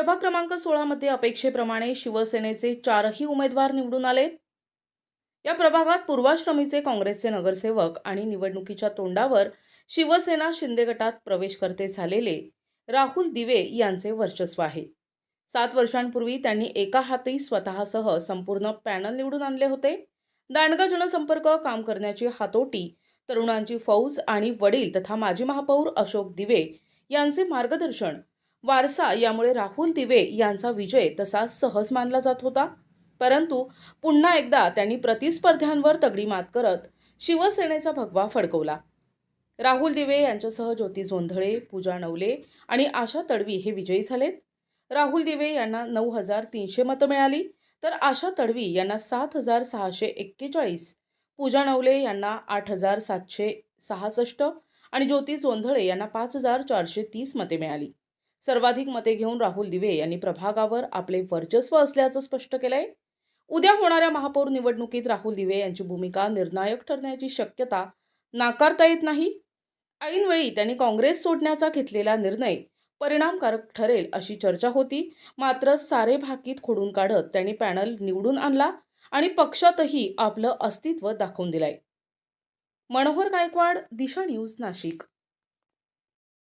प्रभाग क्रमांक सोळामध्ये अपेक्षेप्रमाणे शिवसेनेचे चारही उमेदवार निवडून आलेत. या प्रभागात पूर्वाश्रमीचे काँग्रेसचे नगरसेवक आणि निवडणुकीच्या तोंडावर शिवसेना शिंदे गटात प्रवेश करते झालेले राहुल दिवे यांचे वर्चस्व आहे. सात वर्षांपूर्वी त्यांनी एका हाती स्वतःसह संपूर्ण पॅनल निवडून आणले होते. दांडगा जनसंपर्क काम करण्याची हातोटी तरुणांची फौज आणि वडील तथा माजी महापौर अशोक दिवे यांचे मार्गदर्शन वारसा यामुळे राहुल दिवे यांचा विजय तसा सहज मानला जात होता. परंतु पुन्हा एकदा त्यांनी प्रतिस्पर्ध्यांवर तगडी मात करत शिवसेनेचा भगवा फडकवला. राहुल दिवे यांच्यासह ज्योती जोंधळे पूजा नवले आणि आशा तडवी हे विजयी झालेत. राहुल दिवे यांना नऊ हजार तीनशे मतं मिळाली तर आशा तडवी यांना सात हजार सहाशे एक्केचाळीस पूजा नवले यांना आठ हजार सातशे सहासष्ट आणि ज्योती जोंधळे यांना पाच हजार चारशे तीस मते मिळाली. सर्वाधिक मते घेऊन राहुल दिवे यांनी प्रभागावर आपले वर्चस्व असल्याचं स्पष्ट केलंय. उद्या होणाऱ्या महापौर निवडणुकीत राहुल दिवे यांची भूमिका निर्णायक ठरण्याची शक्यता नाकारता येत नाही. ऐनवेळी त्यांनी काँग्रेस सोडण्याचा घेतलेला निर्णय परिणामकारक ठरेल अशी चर्चा होती. मात्र सारे भाकीत खोडून काढत त्यांनी पॅनल निवडून आणला आणि पक्षातही आपलं अस्तित्व दाखवून दिलंय. मनोहर गायकवाड दिशा न्यूज नाशिक.